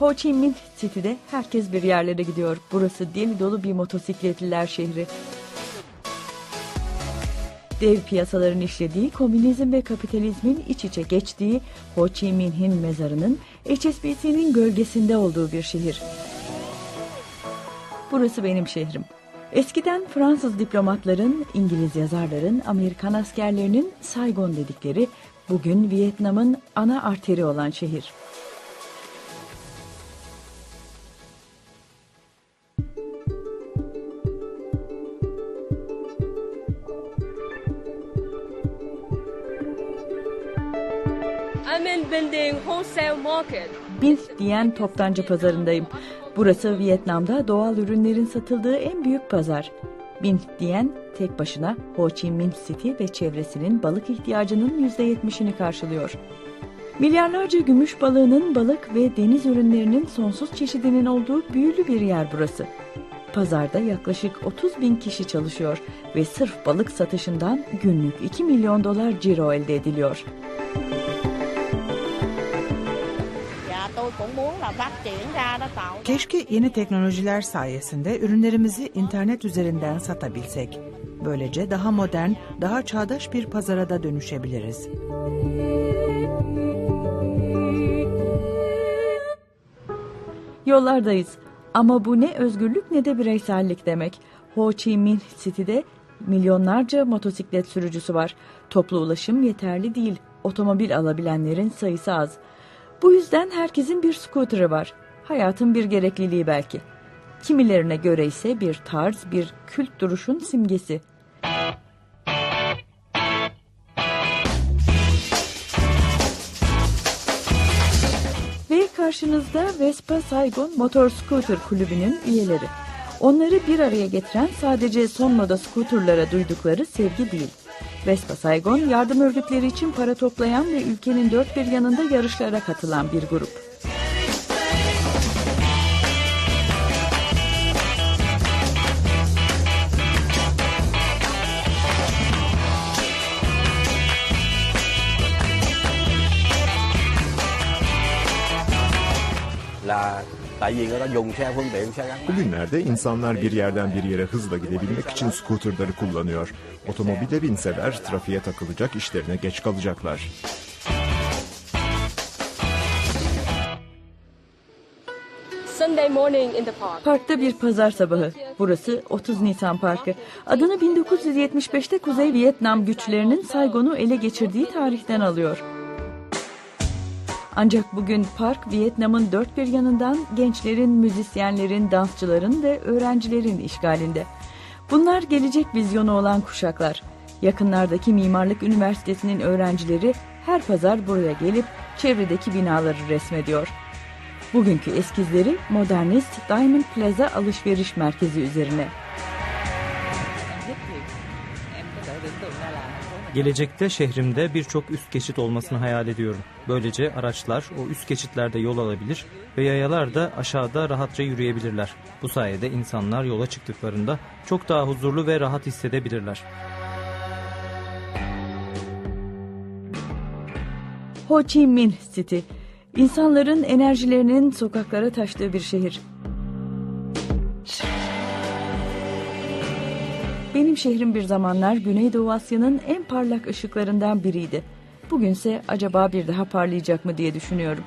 Ho Chi Minh City'de herkes bir yerlere gidiyor. Burası deli dolu bir motosikletliler şehri. Dev piyasaların işlediği, komünizm ve kapitalizmin iç içe geçtiği Ho Chi Minh'in mezarının HSBC'nin gölgesinde olduğu bir şehir. Burası benim şehrim. Eskiden Fransız diplomatların, İngiliz yazarların, Amerikan askerlerinin Saigon dedikleri bugün Vietnam'ın ana arteri olan şehir. I'm in toptancı pazarındayım. Burası Vietnam'da doğal ürünlerin satıldığı en büyük pazar. Bint diyen tek başına Ho Chi Minh City ve çevresinin balık ihtiyacının %70'ini karşılıyor. Milyarlarca gümüş balığının, balık ve deniz ürünlerinin sonsuz çeşidinin olduğu büyülü bir yer burası. Pazarda yaklaşık 30 bin kişi çalışıyor ve sırf balık satışından günlük 2 milyon dolar ciro elde ediliyor. Dạ tôi cũng muốn là phát triển ra đó tạo Keşke yeni teknolojiler sayesinde ürünlerimizi internet üzerinden satabilsek. Böylece daha modern, daha çağdaş bir pazara da dönüşebiliriz. Yollardayız. Ama bu ne özgürlük ne de bireysellik demek. Ho Chi Minh City'de milyonlarca motosiklet sürücüsü var. Toplu ulaşım yeterli değil. Otomobil alabilenlerin sayısı az. Bu yüzden herkesin bir scooter'ı var. Hayatın bir gerekliliği belki. Kimilerine göre ise bir tarz, bir kült duruşun simgesi. Ve karşınızda Vespa Saigon Motor Scooter Kulübü'nün üyeleri. Onları bir araya getiren sadece son moda scooterlara duydukları sevgi değil. Vespa Saigon yardım örgütleri için para toplayan ve ülkenin dört bir yanında yarışlara katılan bir grup. là Bugünlerde insanlar bir yerden bir yere hızla gidebilmek için skuterları kullanıyor. Otomobile binseler trafiğe takılacak işlerine geç kalacaklar. Sunday morning in the park. Parkta bir pazar sabahı. Burası 30 Nisan Parkı. Adını 1975'te Kuzey Vietnam güçlerinin Saigon'u ele geçirdiği tarihten alıyor. Ancak bugün park Vietnam'ın dört bir yanından gençlerin, müzisyenlerin, dansçıların ve öğrencilerin işgalinde. Bunlar gelecek vizyonu olan kuşaklar. Yakınlardaki Mimarlık Üniversitesi'nin öğrencileri her pazar buraya gelip çevredeki binaları resmediyor. Bugünkü eskizleri modernist Diamond Plaza alışveriş merkezi üzerine. Gelecekte şehrimde birçok üst geçit olmasını hayal ediyorum. Böylece araçlar o üst geçitlerde yol alabilir ve yayalar da aşağıda rahatça yürüyebilirler. Bu sayede insanlar yola çıktıklarında çok daha huzurlu ve rahat hissedebilirler. Ho Chi Minh City, insanların enerjilerinin sokaklara taştığı bir şehir. Benim şehrim bir zamanlar Güneydoğu Asya'nın en parlak ışıklarından biriydi. Bugünse acaba bir daha parlayacak mı diye düşünüyorum.